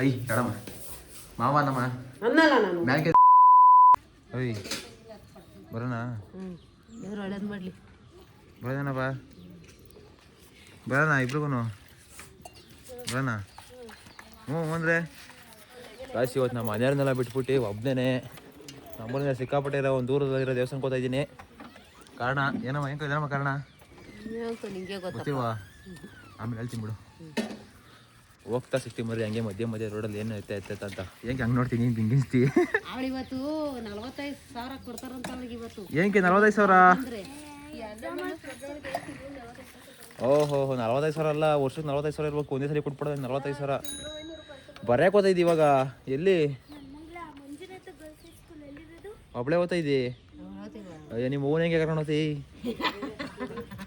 I ಕಡಮ್ಮ ಮಾವ ನಮ್ಮ ಅನ್ನಲ್ಲ ನಾನು. ಮ್ಯಾಕೆ ಓಯ್ ಬರೋಣ? ಹ್ಮ್. ದೇವ್ರು ಒಳ್ಳೇದು ಮಾಡ್ಲಿ. ಬರೋಣ ಬಾ. ಬರೋಣ ಇಬ್ರಿಗೂ ಬರೋಣ? ಹ್ಞೂ ಅಂದರೆ ಕಾಶಿ ಇವತ್ತು ನಮ್ಮ ಮನೆಯವ್ರನ್ನೆಲ್ಲ ಬಿಟ್ಬಿಟ್ಟು ಒಬ್ಬನೇ ನಮ್ಮೂರಿಂದ ಸಿಕ್ಕಾಪಟ್ಟೆ ಇರೋ ಒಂದು ದೂರದಲ್ಲಿರೋ ದೇವಸ್ಥಾನಕ್ಕೆ ಹೋಗ್ತಾ ಇದ್ದೀನಿ. ಕಾರಣ ಏನಮ್ಮ ಹೆಂಗೆ ಏನಮ್ಮ ಕಾರಣ? ಗೊತ್ತಿಲ್ವಾ? ಆಮೇಲೆ ಹೇಳ್ತೀನಿ ಬಿಡು. ಹೋಗ್ತಾ ಸಿಕ್ತಿ ಮರಿ ಹಂಗೆ ಮಧ್ಯೆ ಮಧ್ಯೆ ರೋಡಲ್ಲಿ ಏನು ಐತೆ ಐತೆ ಅಂತ. ಹೆಂಗೆ ಹಂಗೆ ನೋಡ್ತೀನಿ ಹಿಂಗೆ ಹಿಂಗಿಸ್ತಿ? ಅವಳು ಇವತ್ತು ನಲವತ್ತೈದು ಸಾವಿರ ಕೊಡ್ತಾರಂತ ಅವಳಿಗೆ ಇವತ್ತು. ಏನಕ್ಕೆ ನಲ್ವತ್ತೈದು ಸಾವಿರ? ಓಹೋ ಹೋ ನಲ್ವತ್ತೈದು ಸಾವಿರ ಅಲ್ಲ ವರ್ಷಕ್ಕೆ ನಲ್ವತ್ತೈದು ಸಾವಿರ ಇರ್ಬೇಕು ಒಂದೇ ಸರಿ ಕೊಟ್ಬಿಡೋದು ನಲ್ವತ್ತೈದು ಸಾವಿರ. ಬರ್ಯಾಕೆ ಓದ್ತಾ ಇವಾಗ? ಎಲ್ಲಿ? ಒಬ್ಳೆ ಓದ್ತಾ ಇದ್ದೀ? ಅಯ್ಯ ನಿಮ್ಮ ಓನ್ ಹೆಂಗೆ ಕರ್ಕೊಂಡು ಹೋಗ್ತಿ?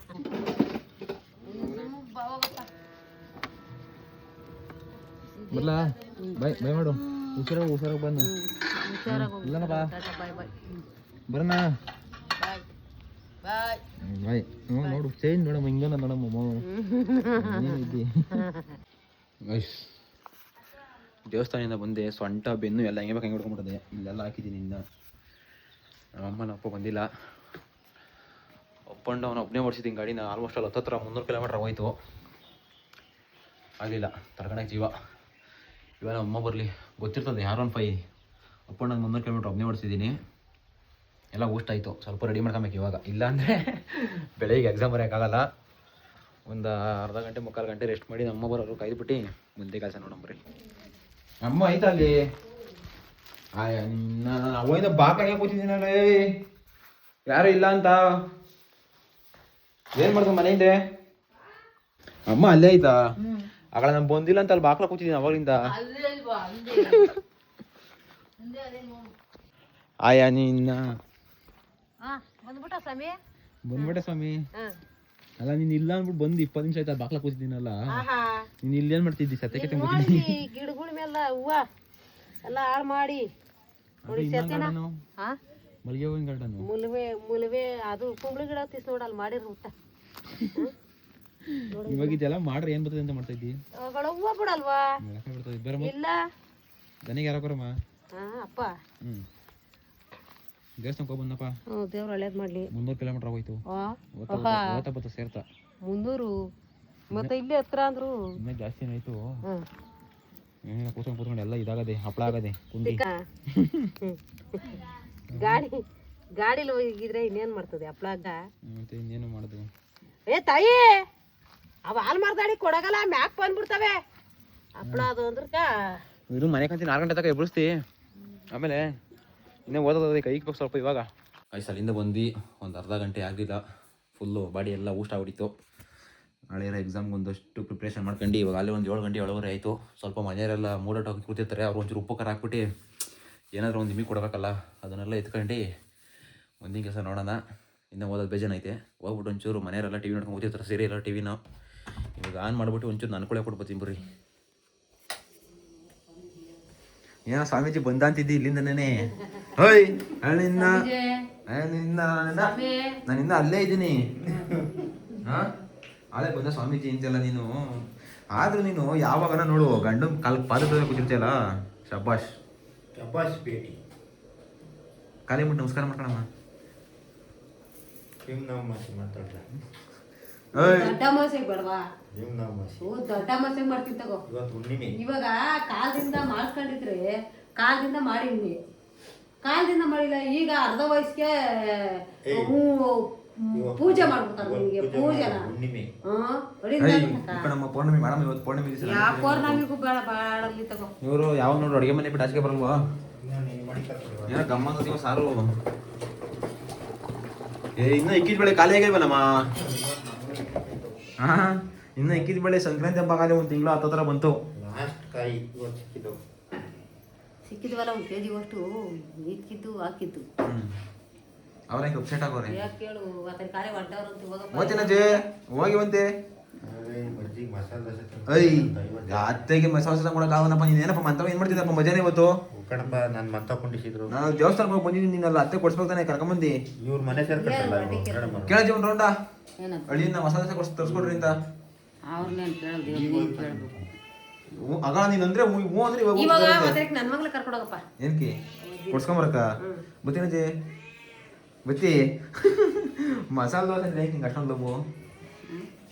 ಬರ್ಲ? ಬೈ ಬೈ ಮಾಡು. ಹುಷಾರಾಗಿ ಹುಷಾರಾಗ ಬಂದು ಇಲ್ಲನಪ್ಪ. ಬಾಯ್ ಬಾಯ್. ಬರೋಣ. ಬಾಯ್. ಹ್ಞೂ ನೋಡು ಚೇಂಜ್ ನೋಡಮ್ಮ ಹಿಂಗನ ನೋಡಮ್ಮ ಏನಿದ್ದಿ ದೇವಸ್ಥಾನದಿಂದ ಬಂದೆ ಸೊಂಟ ಬೆನ್ನು ಎಲ್ಲ ಹೆಂಗೆ ಬೇಕು ಹಂಗೆ ಹೊಡ್ಕೊಂಡ್ಬಿಟ್ಟದೆ ಇಲ್ಲೆಲ್ಲ ಹಾಕಿದ್ದೀನಿ ಇನ್ನ. ನಮ್ಮಮ್ಮನ ನಮ್ಮ ಅಪ್ಪ ಬಂದಿಲ್ಲ. ಅಪ್ ಅವನ ಡೌನ್ ಒಬ್ಬನೇ ಓಡಿಸಿದ್ದೀನಿ ಗಾಡಿನ. ಆಲ್ಮೋಸ್ಟ್ ಅಲ್ಲಿ ಹತ್ತತ್ರ ಮುನ್ನೂರು ಕಿಲೋಮೀಟ್ರ್ ಹೋಯ್ತು. ಆಗಲಿಲ್ಲ. ತರ್ಕಣಕ್ಕೆ ಜೀವ. ಇವಾಗ ನಮ್ಮ ಅಮ್ಮ ಬರಲಿ. ಗೊತ್ತಿರ್ತದೆ ಯಾರು one five up and down ಮುನ್ನೂರು ಕಿಲೋಮೀಟ್ರ್ ಒಬ್ಬನೇ ಓಡಿಸಿದ್ದೀನಿ. ಎಲ್ಲ ಊಷ್ಟ ಆಯಿತು. ಸ್ವಲ್ಪ ರೆಡಿ ಮಾಡ್ಕೊಬೇಕು ಇವಾಗ. ಇಲ್ಲ ಅಂದರೆ ಬೆಳಿಗ್ಗೆ ಎಕ್ಸಾಮ್ ಬರೆಯೋಕ್ಕಾಗಲ್ಲ. ಒಂದು ಅರ್ಧ ಗಂಟೆ ಮುಕ್ಕಾಲು ಗಂಟೆ ರೆಸ್ಟ್ ಮಾಡಿ ನಮ್ಮ ಬರೋರು ಕಾಯ್ದುಬಿಟ್ಟು ಮುಂದೆ ಕೆಲಸ ನೋಡೋಣ ಬರ್ರಿ. ಅಮ್ಮ ಆಯ್ತಾ ಅಲ್ಲಿ? ಆಯ ಬಾಕಾಗೆ ಕೂತಿದ್ದೀನಿ ಬಾಕಾಗೆ ಕೂತಿದ್ದೀನಲ್ಲ. ಯಾರು ಇಲ್ಲ ಅಂತ? ಏನು ಮಾಡ್ದು ಮನೆಯಿಂದ? ಅಮ್ಮ ಅಲ್ಲೇ ಆಯ್ತಾ ಆಗಳ ನಾನು ಬಂದಿಲ್ಲ ಅಂತ ಅಲ್ಲಿ ಬಾಕ್ಲ ಕೂತಿದ್ದೀನಿ ಅವಾಗಲಿಂದ. ಆಯಾ ನಿನ್ನ. ಬಂದ್ಬಿಟ್ಟ ಸ್ವಾಮಿ? ಬಂದ್ಬಿಟ್ಟೆ ಸ್ವಾಮಿ. ಹಾ. ಅಲ್ಲ ನೀನ್ ಇಲ್ಲ ಅನ್ಬಿಟ್ಟು ಬಂದು ಇಪ್ಪತ್ತು ನಿಮಿಷ ಆಯ್ತಾ ಬಾಕ್ಲ ಕೂತಿದ್ದೀನಲ್ಲ. ನೀನ್ ಇಲ್ಲಿ ಏನ್ ಮಾಡ್ತಿದ್ದಿ? ಸತ್ಯಕ್ಕೆ ಗಿಡಗಳ ಮೇಲೆ ಹೂವ ಎಲ್ಲ ಹಾಳು ಮಾಡಿ. ಮಲ್ಗೆ ಸತ್ಯನ. ಹಾ? ಮಲ್ಲಿಗೆ ಹೂವಿನ ಗಾರ್ಡನ್. ಮುಲ್ವೆ ಮುಲ್ವೆ ಅದು ಕುಂಬಳಿ ಗಿಡ ತಿಸ್ ನೋಡಲ್ಲ ಮಾಡಿರ್ ಊಟ. ಇವಾಗ ಇದೆಲ್ಲ ಮಾಡ್ರಿ ಏನ್ ಬರ್ತದೆ ಅಂತ ಮಾಡ್ತಾ ಇದ್ದಿ? ಅವುಗಳ ಹೂವ ಬಿಡಲ್ವಾ? ಮೊಳಕೆ ಬರ್ತದೆ ಬರಮ್ಮ ಇಲ್ಲ. ದನಿಗೆ ಯಾರ ಬರಮ್ಮ ಹಾ ಅಪ್ಪ. ಹ್ಮ್. ದೇವಸ್ಥಾನಕ್ಕೆ ಹೋಗಿ ಬಂದಪ್ಪ ಹ್ಞೂ ದೇವ್ರು ಒಳ್ಳೇದು ಮಾಡ್ಲಿ. ಮುನ್ನೂರು ಕಿಲೋಮೀಟರ್ ಹೋಯ್ತು ಆ ಓದ್ತಾ ಓದ್ತಾ ಬತ್ತ ಸೇರ್ತಾ. ಮುನ್ನೂರು? ಮತ್ತೆ ಇಲ್ಲಿ ಹತ್ರ ಅಂದ್ರು ಇನ್ನೂ ಜಾಸ್ತಿ ಏನಾಯ್ತು ಹ್ಮ್ ಏನಿಲ್ಲ ಕೂತ್ಕೊಂಡು ಕೂತ್ಕೊಂಡು ಎಲ್ಲ ಇದಾಗದೆ ಹಪ್ಪಳ ಆಗದೆ ಕುಂದಿ. ಗಾಡಿ ಗಾಡಿಲಿ ಹೋಗಿದ್ರೆ ಇನ್ನೇನ್ ಮಾಡ್ತದೆ ಹಪ್ಳಾಗ ಮತ್ತೆ ಇನ್ನೇನು ಮಾಡೋದು? ಏ ತಾಯಿ! ಅವ ಹಾಲ್ ಮಾರ್ದಾಡಿ ಕೊಡಗಲ್ಲ ಮ್ಯಾಕ್ ಬಂದ್ಬಿಡ್ತವೆ. ಹಪ್ಳ ಅದು ಅಂದ್ರಕ ಇದು ಮನೆ ಕಂತೀನಿ ಆರು ಗಂಟೆ ತನಕ ಎಬ್ಬಿಸ್ತಿ. ಆಮೇಲೆ ಇನ್ನೇ ಓದೋದು ಕೈಗೆ ಬೇಕು ಸ್ವಲ್ಪ ಇವಾಗ. ಆಯ್ತು ಅಲ್ಲಿಂದ ಬಂದು ಒಂದು ಅರ್ಧ ಗಂಟೆ ಆಗಲಿಲ್ಲ. ಫುಲ್ಲು ಬಾಡಿ ಎಲ್ಲ ಊಟ ಆಗ್ಬಿಟ್ಟಿತ್ತು. ನಾಳೆ ಇರೋ ಎಕ್ಸಾಮ್ಗೆ ಒಂದಷ್ಟು ಪ್ರಿಪ್ರೇಷನ್ ಮಾಡ್ಕೊಂಡು ಇವಾಗ ಅಲ್ಲಿ ಒಂದು ಏಳು ಗಂಟೆ ಏಳುವರೆ ಆಯಿತು. ಸ್ವಲ್ಪ ಮನೆಯವರೆಲ್ಲ ಮೂಡ ಹೋಗಿ ಕೂತಿರ್ತಾರೆ. ಅವ್ರು ಒಂಚೂರು ಉಪಕಾರ ಹಾಕ್ಬಿಟ್ಟು ಏನಾದರೂ ಒಂದು ಇಮ್ಮಿ ಕೊಡಬೇಕಲ್ಲ ಅದನ್ನೆಲ್ಲ ಎತ್ಕೊಂಡು ಮುಂದಿನ ಕೆಲಸ ನೋಡೋಣ. ಇನ್ನೂ ಓದೋದು ಬೇಜಾನೈತೆ ಹೋಗ್ಬಿಟ್ಟು ಒಂಚೂರು ಮನೆಯವರೆಲ್ಲ ಟಿ ವಿ ನೋಡ್ಕೊಂಡು ಕೂತಿರ್ತಾರೆ ಸೀರಿಯಲ್ಲ ಟಿ ವಿನ ಇವಾಗ ಆನ್ ಮಾಡಿಬಿಟ್ಟು ಒಂಚೂರು ನಾನು ಕೂಡ ಕೊಡ್ಬೋತೀನಿ ಬರ್ರಿ. ಏನೋ ಸ್ವಾಮೀಜಿ ಬಂದ ಅಂತಿದ್ದಿ ಇಲ್ಲಿಂದನೇ ಹೋಯ್ ಅಣ್ಣಿಂದ ನಿನ್ನ ನಾನಿಂದ ಅಲ್ಲೇ ಇದ್ದೀನಿ. ಹಾ? ಅಲ್ಲೇ ಬಂದ ಸ್ವಾಮೀಜಿ ಅಂತೆಲ್ಲ ನೀನು. ಆದ್ರೂ ನೀನು ಯಾವಾಗನ ನೋಡು ಗಂಡು ಕಾಲ್ ಪಾದದ ಕೂತಿರ್ತೀಯಲ್ಲ? ಶಬ್ಬಾಷ್. ಶಬಾಷ್ ಭೇಟಿ. ಕಾಲಿ ಮುಟ್ಟು ನಮಸ್ಕಾರ ಮಾಡ್ಕೊಳಮ್ಮ. ನಿಮ್ ದೊಡ್ಡ ಮಸೆಗೆ ಬೇಡವಾ ಓ ದೊಡ್ಡ ಮಸೆಗೆ ಮಾಡ್ತೀನಿ ತಗೋ. ಇವಾಗ ಕಾಲದಿಂದ ಮಾಡ್ಕೊಂಡಿದ್ರೆ ಕಾಲದಿಂದ ಮಾಡಿದ್ನಿ ಕಾಲದಿಂದ ಮಾಡಿಲ್ಲ ಈಗ ಅರ್ಧ ವಯಸ್ಸಿಗೆ. ಪೂಜೆ ಮಾಡ್ಬಿಡ್ತಾರೆ ನಿಮಗೆ ಪೂಜೆ ಪೂಜೆನ. ಪೌರ್ಣಮಿ ಮೇಡಮ್ ಇವತ್ತು ಪೌರ್ಣಮಿ ಯಾವ ಪೌರ್ಣಮಿಗೂ ಬೇಡ ಬಾಳಲ್ಲಿ ತಗೋ. ಇವರು ಯಾವ ನೋಡಿ ಅಡುಗೆ ಮನೆ ಬಿಟ್ಟು ಆಚೆಗೆ ಬರಲ್ವಾ? ಏನೋ ಸಾರು? ಏ ಇನ್ನೂ ಇಕ್ಕಿದ ಬೆಳೆ ಖಾಲಿ ಆಗಿಲ್ವಲ್ಲಮ್ಮ ಹಾ ಇನ್ನ ಇಕ್ಕಿದ ಬೆಳೆ ಸಂಕ್ರಾಂತಿ ಹಬ್ಬ ಆಗಲಿ ಒಂದು ತಿಂಗಳು ಹತ್ತತ್ರ ಬಂತು. ಲಾಸ್ಟ್ ಕಾಯಿ ಇವತ್ತು ಸಿಕ್ಕಿದ್ದು ಸಿಕ್ಕಿದ್ವಲ್ಲ ಒಂದು ಕೆ ಜಿಗಷ್ಟು ಇಕ್ಕಿದ್ದು ಹಾಕಿದ್ದು. ಅವ್ರ ಹೆಂಗೆ ಅಪ್ಸೆಟ್ ಆಗೋರೆ? ಯಾಕೆ ಕೇಳು ಆತನ ಕಾರ್ಯ ಹೊಂಟವ್ರಂತ ಹೋಗಪ್ಪ ಓದ್ತೀನಜ್ಜೆ ಹೋಗಿವಂತೆ ಹೋಗಿ ಐ ಐವತ್ತು. ಅತ್ತೆಗೆ ಮಸಾಲ ಕೊಡಕ್ ಆಗಲ್ಲಪ್ಪ ನೀನ್ ಏನಪ್ಪ ಮಂತವ ಏನ್ ಮಾಡ್ತಿದ್ದಪ್ಪ ಮಜಾನೆ ಇವತ್ತು? ಕಣಪ್ಪ ನಾನು ಮಂತ ಕೊಂಡಿಸಿದ್ರು. ನಾನು ದೇವಸ್ಥಾನಕ್ಕೆ ಹೋಗಿ ಬಂದಿದ್ದೀನಿ ನೀನಲ್ಲ ಅತ್ತೆ ಕೊಡ್ಸ್ಬೇಕು ತಾನೆ ಕರ್ಕೊಂಬಂದಿ? ಇವ್ರ ಮನೆ ಸೇರ್ಕತ್ತಲ್ಲ ಕೇಳಿ ಒಂದು ರೌಂಡ. ಅಳಿಯಿಂದ ಮಸಾಲೆ ದೋಸೆ ಕೊಡ್ಸ್ ತರ್ಸ್ಕೊಡ್ರಿ ಅಂತ. ಅವ್ರನ್ನೇನು ಕೇಳೋದು? ನೀನು ಕೇಳಬೇಕು ಹ್ಞೂ, ಆಗ ನೀನ್ ಅಂದ್ರೆ ಹ್ಞೂ ಹ್ಞೂ ಅಂದ್ರೆ ಇವಾಗ ಇವಾಗ ಬರುತ್ತೆ. ಮತ್ತೆ ನನ್ನ ಮಗ್ಳ ಕರ್ಕೊಡೋಗಪ್ಪ ಏನಕ್ಕೆ ಕೊಡ್ಸ್ಕೊಂಬರಕ್ಕ ಬತ್ತೀನಜ್ಜಿ ಬತ್ತಿ ಮಸಾಲೆ ದೋಸೆ ಅಂದ್ರೆ ಹೆಂಗೆ ಅಷ್ಟೊಂದು ಲವ್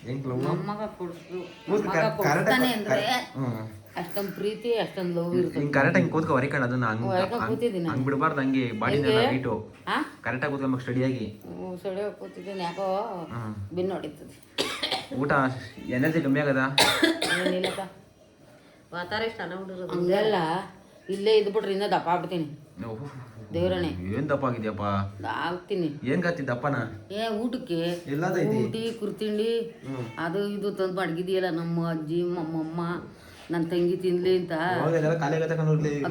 ಹೆಂಗ್ ಲವ್ ಮಗ ಕೊಡ್ಸು. ಮಗ ಕರೆಕ್ಟ್ ಕೊಡ್ತಾನೆ ಅಂದ್ರೆ ಹ್ಞೂ ಅಷ್ಟೊಂದು ಪ್ರೀತಿ ಅಷ್ಟೊಂದು ಲವ್ ಇರುತ್ತೆ ಹಿಂಗ್ ಕರೆಕ್ಟ್ ಹಿಂಗ್ ಕೂತ್ಕೊ ಹೊರಿಕಂಡು ಅದನ್ನ ಹಂಗೆ ಕೂತಿದ್ದೀನಿ. ಹಂಗೆ ಬಿಡಬಾರ್ದು ಹಂಗೆ ಬಾಡಿನೆಲ್ಲ ವೈಟು ಆ? ಕರೆಕ್ಟಾಗಿ ಕೂತ್ಕೊಂಬೇಕು ಸ್ಟಡಿಯಾಗಿ ಸೊಡೆ ಕೂತಿದ್ದೀನಿ ಯಾಕೋ. ಬಿನ್ ಹೊಡಿತದೆ. ಊಟ ಎನರ್ಜಿ ಕಮ್ಮಿ ಆಗದ? ಏನಿಲ್ಲಪ್ಪ. ವಾತಾರ ಇಷ್ಟ ಹುಡುಗರು ಹಂಗಲ್ಲ ಇಲ್ಲೇ ಇದ್ಬಿಟ್ರೆ ಇನ್ನೂ ದಪ್ಪ ಆಗ್ಬಿಡ್ತೀನಿ. ದೇವ್ರಣೆ ಏನ್ ದಪ್ಪ ಆಗಿದ್ಯಪ್ಪ? ಆಗ್ತೀನಿ. ಏನ್ ಗಾತಿ ದಪ್ಪನ? ಏ ಊಟಕ್ಕೆ ಎಲ್ಲದೈತಿ ಊಟಿ ಕುರ್ತಿಂಡಿ ಅದು ಇದು ತಂದು ಮಡಗಿದೆಯಲ್ಲ ನಮ್ಮ ಅಜ್ಜಿ ನಮ್ಮಮ್ಮ. ನನ್ನ ತಂಗಿ ತಿನ್ಲಿ ಅಂತ.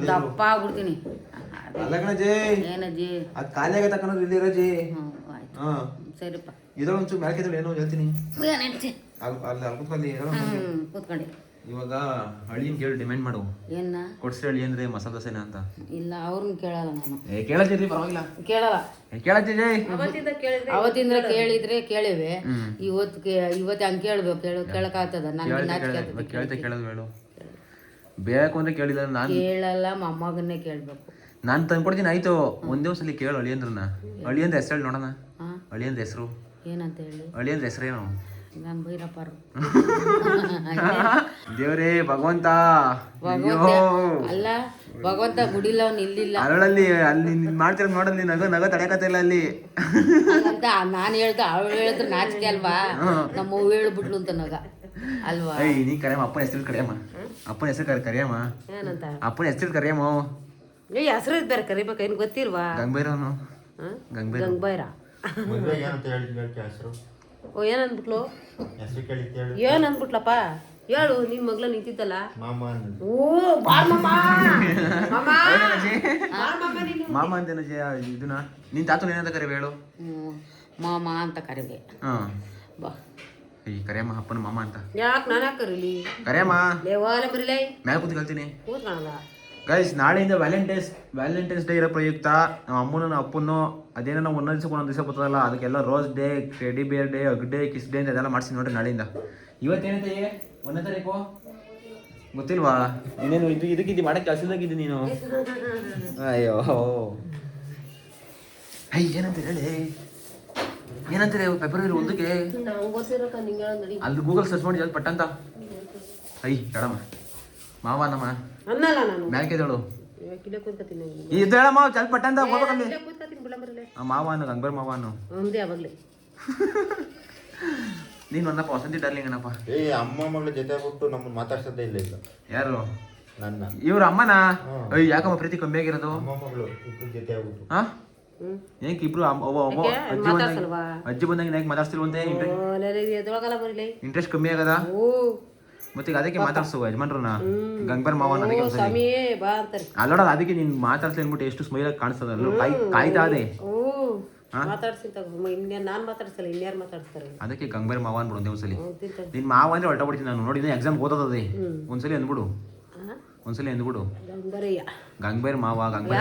ದಪ್ಪ ಆಗ್ಬಿಡ್ತೀನಿ. ಏನಜ್ಜಿ ಖಾಲಿಯಾಗ ಕನ್ನೋರು ಇಲ್ಲಿ ಇರೋಜಿ ಹ್ಞೂ ಆಯ್ತು. ಹಾ. ಸರಿಪ್ಪ. ಇದ್ರೊಳಗೆ ಒಂಚೂರು ಮ್ಯಾಲ್ಕಿದ್ರೆ ಏನೋ ಹೇಳ್ತೀನಿ. ಅಲ್ಲಿ ಅಲ್ಲಿ ಅಲ್ಲಿ ಕೂತ್ಕೊಳ್ಳಿ ಕೂತ್ಕೊಂಡೆ. ಇವಾಗ ಹಳ್ಳಿನ ಕೇಳಿ ಡಿಮ್ಯಾಂಡ್ ಮಾಡು. ಏನ? ಕೊಡ್ಸ್ರಿ ಹಳ್ಳಿ ಅಂದ್ರೆ ಮಸಾಲೆ ದೋಸೆನ ಅಂತ. ಇಲ್ಲ ಅವ್ರನ್ನ ಕೇಳಲ್ಲ ನಾನು. ಏ ಕೇಳತ್ತೀರಿ ಪರವಾಗಿಲ್ಲ. ಕೇಳಲ್ಲ. ಕೇಳತ್ತೀರಿ ಅವತ್ತಿಂದ ಕೇಳಿದ್ರೆ ಕೇಳಿವೆ. ಇವತ್ತು ಕೇ- ಇವತ್ತು ಹಂಗೆ ಕೇಳ್ಬೇಕು ಕೇಳ ಕೇಳಕ್ಕಾಗ್ತದ. ಆಗ್ತದೆ ಕೇಳ್ತೆ ಕೇಳೋದು. ಹೇಳು ಬೇಕು ಅಂದ್ರೆ ಕೇಳಿಲ್ಲ. ನಾನು ಕೇಳಲ್ಲ ಮೊಮ್ಮಗನ್ನೇ ಕೇಳ್ಬೇಕು. ನಾನು ತಂದ್ಕೊಡ್ತೀನಿ ಆಯ್ತು. ಒಂದೇ ಸಲ ಕೇಳು ಅಳಿಯಂದ್ರನ್ನ. ಅಳಿಯಂದ್ರ ಹೆಸರು ಹೇಳಿ ನೋಡೋಣ. ಅಳಿಯಂದ್ರ ಹೆಸರು. ಏನಂತ ಹೇಳಿ? ಅಳಿಯಂದ್ರ ಹೆಸರೇನು ನಾನು ಭೈರಪ್ಪರು. ದೇವ್ರೇ ಭಗವಂತ. ಭಗವಂತ. ಅಲ್ಲ ಭಗವಂತ ಗುಡಿಲ್ಲ ಅವ್ನು ಇಲ್ಲಿಲ್ಲ ಅರಳಲ್ಲಿ ಅಲ್ಲಿ ನೀನ್ ಮಾಡ್ತಿರ ನೋಡಲ್ಲಿ ನಗ ನಗ ತಡೆಕತ್ತಿಲ್ಲ ಅಲ್ಲಿ. ಅಂತ ನಾನು ಹೇಳ್ದ ಅವಳು ಹೇಳಿದ್ರು ನಾಚಿಕೆ ಅಲ್ವಾ? ನಮ್ಮ ಹೇಳ್ಬಿಟ್ಲು ಅಂತ ನಗ. ಅಲ್ವಾ? ಏಯ್ ನೀ ಕರೆಯಮ್ಮ ಅಪ್ಪನ ಹೆಸರು ಕರೆಯಮ್ಮ. ಅಪ್ಪನ ಹೆಸರು ಕರೆ ಕರೆಯಮ್ಮ. ಏನಂತ? ಅಪ್ಪನ ಹೆಸರು ಕರೆಯಮ್ಮ. ಏ ಹೆಸರು ಬೇರೆ ಕರಿಬೇಕು ಏನು ಗೊತ್ತಿಲ್ವಾ? ಗಂಗಬೈರವನು ಗಂಗಬೈರ. ಗಂಗಬೈರ. ಗಂಗ್ಬೈರ ಮದುವೆ ಏನಂತ ಹೇಳಿದ್ವಿ ಹೆಸರು. ಓ ಏನಂದ್ಬಿಟ್ಲು? ಹೆಸರು ಕೇಳಿದ್ದು ಹೇಳಿ ಏನ್ ಅಂದ್ಬಿಟ್ಲಪ್ಪ ಹೇಳು ನಿನ್ ಮಗ್ಳ ನಿಂತಿದ್ದಲ್ಲ? ಮಾಮ ಓ ಬಾರ್ ಮಾಮ! ಮಾಮ ಬಾರ್ ಮಾಮ ನೀನು ಮಾಮ ಅಂತೇನಜ್ಜಿ ಇದನ್ನ? ನಿನ್ ತಾತನ ಏನಂತ ಕರಿವೆ ಹೇಳು? ಹ್ಮ್, ಮಾಮ ಅಂತ ಕರಿವೆ. ಹಾ. ಬಾ. ಈ ಕರೆಯಮ್ಮ ಅಪ್ಪನ ಮಾಮ ಅಂತ. ಯಾಕೆ ನಾನು ಯಾಕೆ ಕರೀಲಿ? ಕರೆಯಮ್ಮ. ಲೇವಾಲ ಕರೀಲೇ. ಮ್ಯಾಲ ಕೂತ್ ಕಲ್ತೀನಿ ಕೂತ್ಕೊಳಲ್ಲ ಗೈಸ್ ನಾಳೆಯಿಂದ ವ್ಯಾಲೆಂಟೈನ್ಸ್ ವ್ಯಾಲೆಂಟೈನ್ಸ್ ಡೇ ಇರೋ ಪ್ರಯುಕ್ತ. ನಮ್ಮ ಅಮ್ಮನ ನಮ್ಮ ಅಪ್ಪನು ಅದೇನೋ ನಾವು ಒಂದೊಂದು ದಿವಸ ಒಂದೊಂದು ದಿವಸ ಬರ್ತದಲ್ಲ ಅದಕ್ಕೆಲ್ಲ rose day teddy bear day hug day kiss day ಅಂತ ಅದೆಲ್ಲ ಮಾಡ್ಸಿ ನೋಡ್ರಿ ನಾಳೆಯಿಂದ. ಇವತ್ತೇನೈತೆ ಒಂದನೇ ತಾರೀಕು? ಗೊತ್ತಿಲ್ವಾ? ಇನ್ನೇನು ಇದು ಇದಕ್ಕೆ ಇದು ಮಾಡಕ್ಕೆ ಕೆಲಸದಾಗಿದ್ದು ನೀನು? ಅಯ್ಯೋ. ಅಯ್ಯ ಏನಂತೀರಿ ಹೇಳಿ? ಏನಂತೀರಿ ಫೆಬ್ರವರಿ ಒಂದಕ್ಕೆ? ಅಲ್ಲಿ ಗೂಗಲ್ ಸರ್ಚ್ ಮಾಡಿ ಜಲ್ದಿ ಪಟ್ಟಂತ? ಐ ಹೇಳಮ್ಮ ಮಾವ ನಮ್ಮ ಮ್ಯಾಲ್ಕೆದಳು. ಇದು ಹೇಳಮ್ಮ ಜಲ್ದಿ ಪಟ್ಟಂತ? ಹೋಗ್ಬೇಕಲ್ಲಿ. ಮಾವ ಅನ್ನು ಗಂಗರ್ ಮಾವ ಅನ್ನು. ನೀನು ಒಂದಪ್ಪ ವಸಂತಿ ಡಾರ್ಲಿಂಗ್ ಏನಪ್ಪ ಏ ಅಮ್ಮ ಮಗಳ ಜೊತೆ ಬಿಟ್ಟು ನಮ್ಮನ್ನ ಮಾತಾಡ್ಸೋದೇ ಇಲ್ಲ ಈಗ. ಯಾರು? ನನ್ನ. ಇವ್ರ ಅಮ್ಮನ? ಯಾಕಮ್ಮ ಪ್ರೀತಿ ಕಮ್ಮಿ ಆಗಿರೋದು ಅಮ್ಮ ಮಗಳು ಜೊತೆ ಆಗ್ಬಿಟ್ಟು ಹಾ ಏನಕ್ಕೆ ಇಬ್ರು ಅಮ್ಮ-? ಅಜ್ಜಿ ಬಂದಂಗೆ? ಅಜ್ಜಿ ಬಂದಂಗೆ ಯಾಕೆ ಮಾತಾಡ್ತಿಲ್ವಂತೆ ಎದೊಳಗಲ್ಲ ಬರಲಿ. ಇಂಟ್ರೆಸ್ಟ್ ಕಮ್ಮಿ ಆಗದ? ಓ. ಮತ್ತೆ ಈಗ ಅದಕ್ಕೆ ಮಾತಾಡ್ಸು ಯಜಮಾನ್ರನ್ನ. ಗಂಗಬರ್ ಮಾವನ್ ಅದಕ್ಕೆ ಬಾ ಅಂತಾರೆ. ಅಲ್ಲೋಡ ಅದಕ್ಕೆ ನೀನ್ ಮಾತಾಡ್ಸಿ ಅಂದ್ಬಿಟ್ಟು ಎಷ್ಟು ಸ್ಮೈಲ್ ಆಗಿ ಕಾಣಿಸ್ತದ ಅಲ್ಲೋ ಕಾಯ್ ಕಾಯ್ತಾ ಅದೇ ಓ ಮಾತಾಡ್ಸಿಂತ ಇನ್ನೇನು ನಾನು ಮಾತಾಡ್ಸಲ್ಲ ಇನ್ಯಾರು ಅದಕ್ಕೆ ಗಂಗಬರ್ ಮಾವ ಅನ್ಬಿಡು ಒಂದೇ ಒಂದ್ಸಲಿ. ತಿಂತಾರೆ. ನಿನ್ ಮಾವ ಅಂದ್ರೆ ಹೊರಟ ಬಿಡ್ತೀನಿ ನಾನು ನೋಡಿದ್ರೆ ಎಕ್ಸಾಮ್ ಓದೋದೇ ಒಂದ್ಸಲಿ ಅಂದ್ಬಿಡು. ಒಂದ್ಸಲಿ ಎಂದ್ಬಿಡು ಗಂಗ್ಬೇರ್ ಗಂಗಬೇರ್ ಮಾವ ಗಂಗ್ಬೇರ್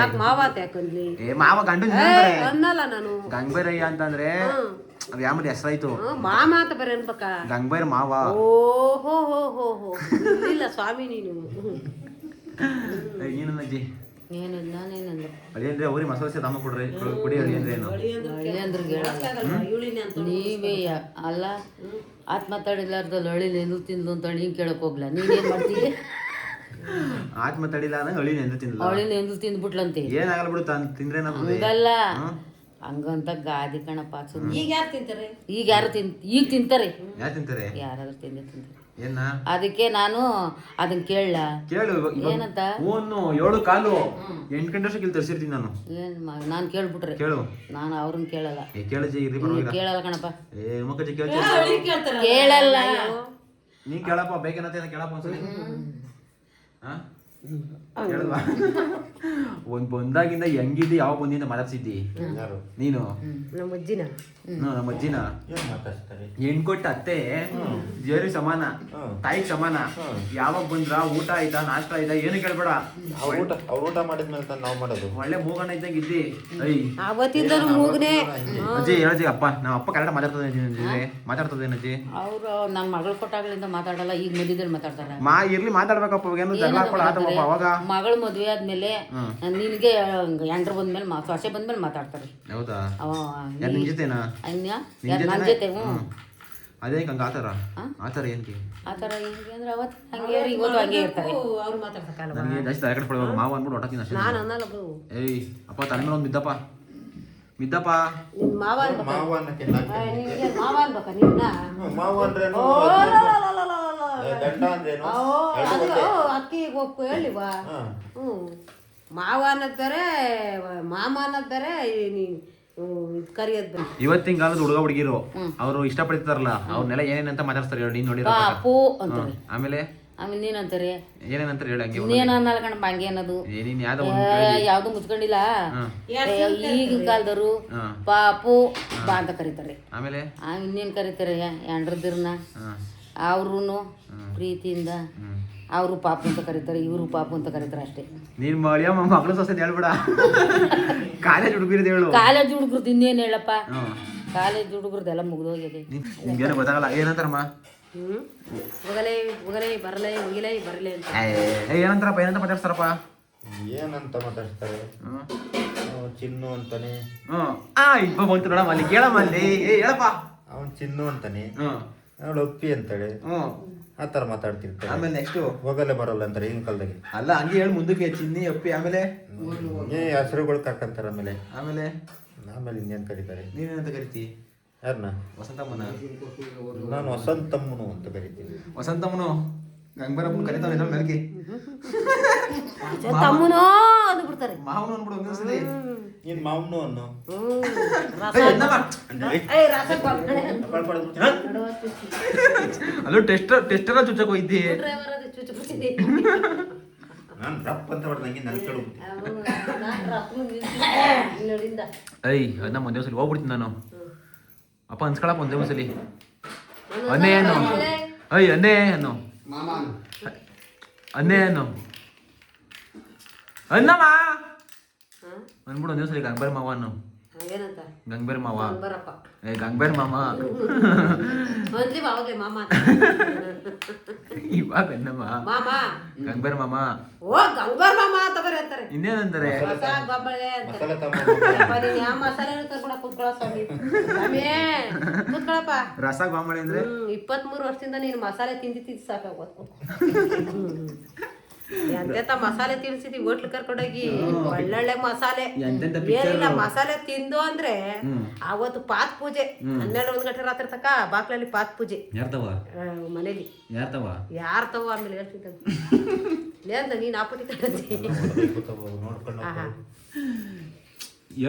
ಏ ಮಾವ ಗಂಡು ಅನ್ನಲ್ಲ ನಾನು. ಗಂಗಬೇರಯ್ಯ ಅಂತಂದ್ರೆ ಅದು ಯಾಮದ ಹೆಸರಾಯ್ತು? ಮಾಮ ಅಂತ ಬರೀ ಅನ್ಬೇಕ. ಗಂಗಬೇರ್ ಮಾವ. ಓ ಹೋ ಹೋ ಹೋ. ಇಲ್ಲ ಸ್ವಾಮಿ ನೀನು. ಏ, ನೀನಜ್ಜಿ ಏನು ನಾನೇನಂದ ಅದೇನ್ರಿ ಅವ್ರಿಗೆ ಮಸಾಲೆ ತಮ್ಮ ಕೊಡ್ರಿ. ಕುಡಿ- ಅಳಿಯಂದ್ರೆ ಅಳಿ ಅಂದ್ರೆ ಏನು ನೀವೇ ಅಲ್ಲ ಆತ್ಮ ತಡಿಲಾರ್ದಲ್ಲಿ ಹಳ್ಳಿ ನೆಂದು ತಿಂದು ಅಂತ ಹಿಂಗೆ ಕೇಳಕ್ ಹೋಗ್ಲ. ನೀನೇನ್ ಮಾಡ್ತೀವಿ ಆತ್ಮ ತಡಿಲ್ಲ ಅಂದ್ರೆ ಅಳಿ ನೆಂದು ತಿನ್ಲ ಹಳ್ಳಿ ನೆಂದು ತಿಂದ್ಬಿಟ್ಲಂತೆ. ಏನಾಗಲ್ಲ ಬಿಡು ತಾನು ತಿಂದ್ರೆ ಏನಾಗ್ತದೆ? ಹಂಗಲ್ಲ. ಹಂಗಂತ ಗಾದಿ ಕಣಪ್ಪ ಸುಮ್ನೆ. ಈಗ ಯಾರು ತಿಂತಾರೆ? ಈಗ ಯಾರು ತಿನ್ ಈಗ ತಿಂತಾರೆ. ಯಾರು ತಿಂತಾರೆ? ಯಾರಾದ್ರೂ ತಿಂದೆ ತಿಂತಾರೆ. ಏನ? ಅದಕ್ಕೆ ನಾನು ಅದನ್ನ ಕೇಳಲ್ಲ ಕೇಳು ಏನಂತ? ಹೂವನ್ನು ಏಳು ಕಾಲು. ಎಂಟು ಗಂಟೆ ಅಷ್ಟಕ್ಕೆ ಇಲ್ಲಿ ತರಿಸಿರ್ತೀನಿ ನಾನು. ಏನ್ ನಾನು ಕೇಳ್ಬಿಟ್ರೆ. ಕೇಳು. ನಾನು ಅವ್ರನ್ನ ಕೇಳಲ್ಲ. ಏ ಇರ್ರಿ ಪರವಾಗಿಲ್ಲ. ಕೇಳಲ್ಲ ಕಣಪ್ಪ. ಏ ಮುಖಜ್ಜಿ ಕೇಳ್ತಿ ಕೇಳಲ್ಲ. ನೀ ಕೇಳಪ್ಪ ಬೇಕೇನತ್ತೆ ಕೇಳಪ್ಪ ಒಂದ್ಸಲಿ. ಹಾ ಕೇಳಲ್ವಾ ಒಂದ್ ಬಂದಾಗಿಂದ ಹೆಂಗಿದ್ದಿ ಯಾವ ಬಂದಿಂದ ಮಾತಾಡ್ಸಿದ್ದಿ? ಯಾರು? ನೀನು? ನಮ್ಮ ಅಜ್ಜಿನ. ಹ್ಮ್, ನಮ್ಮ ಅಜ್ಜಿನ? ಏನ್ ಮಾತಾಡ್ತಾರೆ ಹೆಣ್ ಕೊಟ್ಟ ಅತ್ತೆ ಜೇರಿ ಸಮಾನ ತಾಯಿ ಸಮಾನ. ಯಾವಾಗ ಬಂದ್ರ ಊಟ ಆಯ್ತಾ ನಾಷ್ಟ ಆಯ್ತಾ ಏನು ಕೇಳ್ಬೇಡ. ಅವ್ರ ಊಟ ಅವ್ರ ಊಟ ಮಾಡಿದ್ಮೇಲೆ ತಾನು ನಾವು ಮಾಡೋದು. ಒಳ್ಳೆ ಮೂಗಣ್ಣ ಇದ್ದಂಗೆ ಇದ್ದಿ. ಅಜ್ಜಿ ಹೇಳಜ್ಜಿ ಅಪ್ಪ ನಮ್ಮ ಅಪ್ಪ ಕನ್ನಡ ಮಾತಾಡ್ತದೆ ಅಜ್ಜಿ. ಮಾತಾಡ್ತದೆ ಅಜ್ಜಿ. ಅವರು ನನ್ನ ಮಗಳು ಕೊಟ್ಟಾಗಲಿಂದ ಮಾತಾಡಲ್ಲ ಈಗ ಮಧ್ಯದಲ್ಲಿ ಮಾತಾಡ್ತಾರ. ಮಾ ಇರ್ಲಿ ಮಾತಾಡ್ಬೇಕಪ್ಪ ಏನು ಜಗಳ ಹಾಕೊಳ್ಳ ಅವಾಗ? ಮಗಳ ಮದ್ವೆ ಆದ್ಮೇಲೆ ನಿನ್ಗೆ ಎಂಟ್ರು ಬಂದ್ಮೇಲೆ ಮಾ ಸೊಸೆ ಬಂದ್ಮೇಲೆ ಮಾತಾಡ್ತಾರೆ. ಹೌದಾ? ಅವ ಯಾರು ನಿನ್ ಜೊತೆನಾ? ಅನ್ಯ? ಯಾರ್? ಜೊತೆ ಹ್ಞೂ. ಅದೇ ಹಂಗ ಆತರ? ಆತರ ಏನಕ್ಕೆ ಆತರ ಹೆಂಗೆ ಅಂದ್ರೆ ಅವತ್ತು ಹಂಗೆ ಇವ್ರು ಇವತ್ತು ಹಂಗೆ ಇರ್ತಾರೆ. ಅವ್ರು ಮಾತಾಡ್ಸಕ್ಕಲ್ಲ ನನಗೆ ಜಾಸ್ತಿ ತಲೆ ಕಟ್ಬಿಡುವಾಗ ಮಾವ ಅಂದ್ಬಿಟ್ಟು ಅಷ್ಟೇ ನಾನು ಅನ್ನಲ್ಲ ಬಿಡು ಏಯ್ ಅಪ್ಪ ತಲೆ ಮೇಲೆ ಒಂದು ಬಿದ್ದಪ್ಪ ಮಿದ್ದಪ್ಪ. ಮಾವ ಅನ್ಬೇಕ. ಮಾವ ಅನ್ನಕ್ಕೆ ಮಾವ ಅನ್ಬೇಕ ನಿನ್ನ? ಮಾವ ಅಂದ್ರೇನು ಗಂಡ ಅಂದ್ರೇನು? ಎರಡು ಅದು ಒಂದೇ. ಅಕ್ಕಿ ಒಪ್ಪು ಹೇಳಿವಾ ಹಾ. ಹ್ಞೂ ಮಾವ ಅನ್ನದ್ದಾರೆ ಮಾಮ ಕರಿಯೋದ್ ಬೇರೆ ಇವತ್ತಿನ ಕಾಲದ ಹುಡುಗ ಹುಡುಗಿರು ಅವರು ಇಷ್ಟಪಡ್ತಾರಲ್ಲ ಅವ್ರನ್ನೆಲ್ಲ ಏನೇನಂತ ಮಾತಾಡ್ತಾರೆ ಹೇಳಿ ನೀನ್ ನೋಡಿರೋ ಪ್ರಕಾರ. ಪಾಪು ಅಂತಾರೆ. ಆಮೇಲೆ? ಆಮೇಲೆ ನೀನಂತಾರೆ ಏನೇನಂತಾರೆ ಹೇಳಿ ಹಂಗೆ ನೀನು ಅನ್ನಲ್ಲ ಕಣಪ್ಪ ಹಂಗೆ ಅನ್ನೋದು. ಏ, ನೀನ್ ಯಾವ್ದೋ ಒಂದು ಮುಚ್ಕೊಂಡಿಲ್ಲ? ಈಗಿನ ಕಾಲದವರು ಹಾ. ಪಾಪು ಬಾ ಅಂತ ಕರೀತಾರೆ. ಆಮೇಲೆ? ಆಮೇಲೆ ಇನ್ನೇನು ಕರೀತಾರೆ ಎಂಡ್ರದಿರ್ನ ಹಾ. ಅವ್ರು ಪ್ರೀತಿಯಿಂದ ಅವರು ಪಾಪು ಅಂತ ಕರೀತಾರೆ ಇವರು ಪಾಪು ಅಂತ ಕರೀತಾರೆ ಅಷ್ಟೇ. ನೀನ್ ಮಳಿಯ ಮಗಳು ಸೊಸೆ ಹೇಳ್ಬೇಡ. ಕಾಲೇಜ್ ಹುಡುಗರು ಹೇಳು. ಕಾಲೇಜ್ ಹುಡುಗರು ಇನ್ನೇನು ಹೇಳಪ್ಪ? ಕಾಲೇಜ್ ಹುಡುಗ್ರದ್ದೆಲ್ಲ ಎಲ್ಲ ಮುಗಿದೋಗಿದೆ. ನಿಮ್ಗೇನು ಗೊತ್ತಾಗಲ್ಲ ಏನಂತಾರಮ್ಮ? ಹ್ಮ್. ಹೋಗಲೇ ಹೋಗಲೇ ಬರಲೇ ಹೋಗಲೇ ಬರಲೇ ಅಂತ. ಏನಂತಾರಪ್ಪ ಏನಂತ ಮಾತಾಡ್ತಾರಪ್ಪ ಏನಂತ ಮಾತಾಡ್ತಾರೆ ಚಿನ್ನು ಅಂತಾನೆ. ಹ್ಮ್. ಆ ಇಬ್ಬ ಬಂತು ನೋಡಮ್ಮ ಅಲ್ಲಿ ಕೇಳಮ್ಮ ಅಲ್ಲಿ. ಏ ಹೇಳಪ್ಪ. ಅವನು ಚಿನ್ನು ಅಂತಾನೆ. ಹ್ಮ್. ಅವಳು ಒಪ್ಪಿ ಅಂತೇಳಿ. ಹ್ಞೂ. ಆ ಥರ ಮಾತಾಡ್ತಿರ್ತಾರೆ. ಆಮೇಲೆ ನೆಕ್ಸ್ಟು ಹೋಗಲ್ಲೇ ಬರಲ್ಲ ಅಂತಾರೆ ಈಗಿನ ಕಾಲದಾಗೆ. ಅಲ್ಲ ಹಂಗೆ ಹೇಳಿ ಮುಂದಕ್ಕೆ ಚಿನ್ನಿ ಒಪ್ಪಿ ಆಮೇಲೆ? ಏ ಹೆಸರುಗಳು ಕರ್ಕಂತಾರೆ ಆಮೇಲೆ. ಆಮೇಲೆ? ಆಮೇಲೆ ಇನ್ನೇನು ಕರೀತಾರೆ? ನೀನೇನಂತ ಕರಿತಿ? ಯಾರನ್ನ ವಸಂತಮ್ಮನ? ನಾನು ವಸಂತಮ್ಮನು ಅಂತ ಕರಿತೀನಿ. ವಸಂತಮ್ಮನು? ಗಂಗಬರಪ್ಪನ ಕರಿತಾವ ಕರಿತಾವೆ ಮೇಲ್ಗೆ ತಮ್ಮನೋ ಅಂದು ಬಿಡ್ತಾರೆ. ಮಾವನು ಅನ್ಬಿಡು ಒಂದೊಂದ್ಸಲಿ ನೀನ್ ಮಾವನು ಅನ್ನು. ಅದು ಟೆಸ್ಟ್ ಟೆಸ್ಟರ ಚುಚ್ಚಕ್ ಹೋಯ್ತಿ. ನಾನು ದಪ್ಪ ಅಂತ ಹೊಡೆದು ನಂಗೆ ನೆಲ್ಕಳು ಅವ್ನು ನಾನ್ ರಸನು ನಿಲ್ಸಿ ಇಲ್ಲಿಂದ. ಐ ಅದನ್ನ ಒಂದೇ ಸಲ ಹೋಗ್ಬಿಡ್ತೀನಿ ನಾನು. ಅಪ್ಪ ಅನ್ಸ್ಕೊಳಪ್ಪ ಒಂದೇ ಒಂದ್ಸಲಿ ಅನ್ನೇ. ಏನು ಐ ಅನ್ನೇ. ಏನು ಅನ್ನೇ. ಏನು ಅನ್ನಮ್ಮ? ಅಂದ್ಬಿಡು ಒಂದೇ ಒಂದ್ಸಲಿ ಗಂಗ್ಬೇರ್ ಮಾವ ಅನ್ನು. ಏನಂತ ಗಂಗ್ಬೇರ್ ಮಾವ. ಬರಪ್ಪ ಏ ಗಂಗ್ಬೇರ್ ಮಾಮ. ಮೊದ್ಲಿ ಮಾಮ ಅಂತ. ಇವಾಗ ಅನ್ನಮ್ಮ ಮಾಮ. ಗಂಗ್ಬೇರ್ ಮಾಮ. ಓ ಗಂಗಾರ್ ಮಾಮ ಅಂತ ಬರೀ ಅಂತಾರೆ. ಇನ್ನೇನಂತಾರೆ? ಹೊಸ ಮಸಾಲೆ ತಮ್ಮ ಅಪ್ಪ, ನೀನ್ ಯಾವ ಮಸಾಲೆ ತಗೊಂಡ ಕೂತ್ಕೊಳ್ಳೋ ಸ್ವಾಮಿ. ಸ್ವಾಮಿ ಕೂತ್ಕೊಳಪ್ಪ ರಸ ಬಾಂಬಳೆ ಅಂದ್ರೆ? ಹ್ಮ್ ಇಪ್ಪತ್ಮೂರು ವರ್ಷದಿಂದ ನೀನು ಮಸಾಲೆ ತಿಂದಿ ತಿಂದು ಸಾಕಾಗೋದು ಎಂತೆಂತ ಮಸಾಲೆ ತಿನ್ಸಿದಿ ಹೋಟ್ಲ್ ಕರ್ಕೊಂಡೋಗಿ ಒಳ್ಳೊಳ್ಳೆ ಮಸಾಲೆ. ಏನಿಲ್ಲ ಮಸಾಲೆ ತಿಂದು ಅಂದ್ರೆ ಅವತ್ತು ಪಾತ್ ಪೂಜೆ. ಹನ್ನೆರಡು ಒಂದ್ ಗಂಟೆ ರಾತ್ರಿ ತಕ ಬಾಕ್ಲಲ್ಲಿ ಪಾತ್ ಪೂಜೆ. ಮನೇಲಿ. ಯಾರ್ತವ ಯಾರ್ ತಗೋ. ಆಮೇಲೆ ಹೇಳ್ತಿದ್ದ ಲೇಂದ ನೀನ್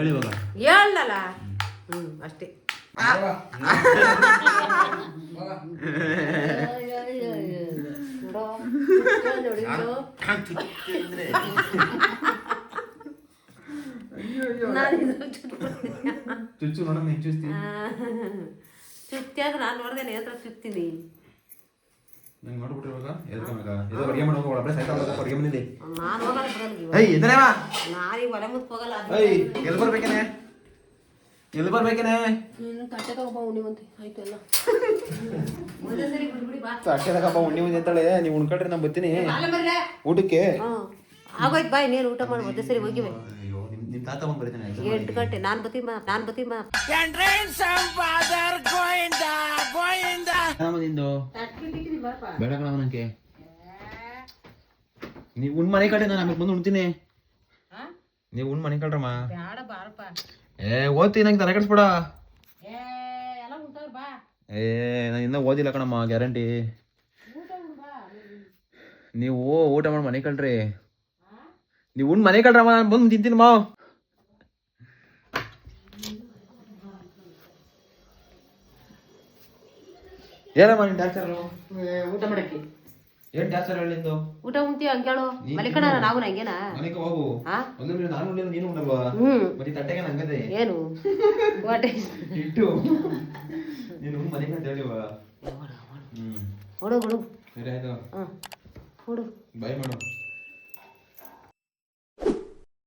ಇವಾಗ. ಹೇಳಲ್ಲ ಹ್ಮ್. ಅಷ್ಟೇ. ನೋಡೋ ನೋಡಿ ನೋಡು. ನಾನು ಇದು ಚುಟ್ಬಿಡ್ತೀನಿ. ಚುಚ್ಚು ನೋಡಮ್ಮ ಹೆಂಗ್ ಚುಚ್ತಿ ಆ, ಚುಟ್ಟಿ ಆದ್ರೆ ನಾನು ನೋಡ್ದೆ ನೇತ್ರ ಚುತ್ತೀನಿ ನಂಗೆ ಮಾಡ್ಬಿಟ್ರಿ ಇವಾಗ ಎದ್ಕೊಂಬೇಕ ಇದು ಅಡುಗೆ ಮಾಡೋಕೆ ಒಳಗಡೆ ಸಾಯ್ತಾ ಹೋಗೋದು ಅಡುಗೆ ಮನೇಲಿ ನಾನು ಹೋಗಲ್ಲ ಬಿಡಲ್ಲ ಇವಾಗ. ಏಯ್ ಎದ್ದರೇವಾ ನಾನು ಈ ಒಲೆ ಮುತ್ ಹೋಗಲ್ಲ ಅದು ಏಯ್ ಎಲ್ಲಿ ಬರ್ಬೇಕೇನೆ ಎಲ್ಲಿ ಬರ್ಬೇಕೇನೆ? ನೀನು ತಟ್ಟೆ ತಗೋಬ ಉಣಿವಂತೆ ಆಯ್ತು ಎಲ್ಲ. ಸರಿ ಬಿಡ್ಬಿಡಿ ಬಾ ಅಷ್ಟೇನಕ್ಕಪ್ಪ ಉಣ್ಣಿ ಮುಂದೆ ಅಂತಾಳೆ. ನೀವು ಉಣ್ಕೊಳ್ರಿ ನಾನು ಬರ್ತೀನಿ. ಊಟಕ್ಕೆ? ಆಗೋಯ್ತು ಬಾಯ್ ನೀನು ಊಟ ಮಾಡಿ ಮತ್ತೆ ಸರಿ ಹೋಗಿವೆ ಅಯ್ಯೋ ನಿಮ್ ನಿಮ್ ತಾತ ಬಂದು ಬರೀತಾನೆ ಎಂಟು ಗಂಟೆ ನಾನು ಬತ್ತೀನಿ ಬಾ ನಾನು ಬತ್ತೀನಿ ಬಾ. ನಿಂದು? ಬೇಡ ಕಣ ನನಗೆ ನೀವು ಉಣ್ ಮನೆ ಕಡೆ ನಾನು ಆಮೇಲೆ ಬಂದು ಉಣ್ತೀನಿ. ನೀವು ಉಣ್ ಮನೆ ಕಳ್ರಮ್ಮ ಬೇಡ ಬಾರಪ್ಪ. ಏ ಓದ್ತೀನಿ ನಂಗೆ ತಲೆ ಕೆಡಿಸ್ಬೇಡ. ಏ ಎಲ್ಲ ಉಂಟವ್ರ ಬಾ. ಏ ನಾನು ಇನ್ನೂ ಓದಿಲ್ಲ ಕಣಮ್ಮ ಗ್ಯಾರಂಟಿ. ನೀವು ಊಟ ಮಾಡಿ ಮನೆ ಕಳ್ರಿ. ನೀವು ಉಂಡು ಮನೆ ಕಳ್ರಮ್ಮ ನಾನು ಬಂದು ತಿಂತೀನಿ ಮಾವು ಏನಮ್ಮ ನೀನು ಡಾಕ್ಟರು? ಊಟ ಮಾಡಕ್ಕೆ? ಏನ್ ಟಾರ್ಚರ್ ಹೇಳಿದ್ದು ಊಟ ಉಂಟಿ ಅಂಕೇಳು ಮಲಿಕಣ ನಾವು ನಂಗೇನಾ ಹೋಗು. ಒಂದು ನಾನು ಉಂಡಿಲ್ಲ ನೀನು ಉಂಡಲ್ವಾ ಹ್ಮ್. ಮತ್ತೆ ತಟ್ಟೆಗೆ ನಂಗದೆ ಏನು? ಇಟ್ಟು. ನೀನು ಅಂತ ಹೇಳಿವ ಹುಡು ಹುಡು ಬಾಯ್ ಮಾಡು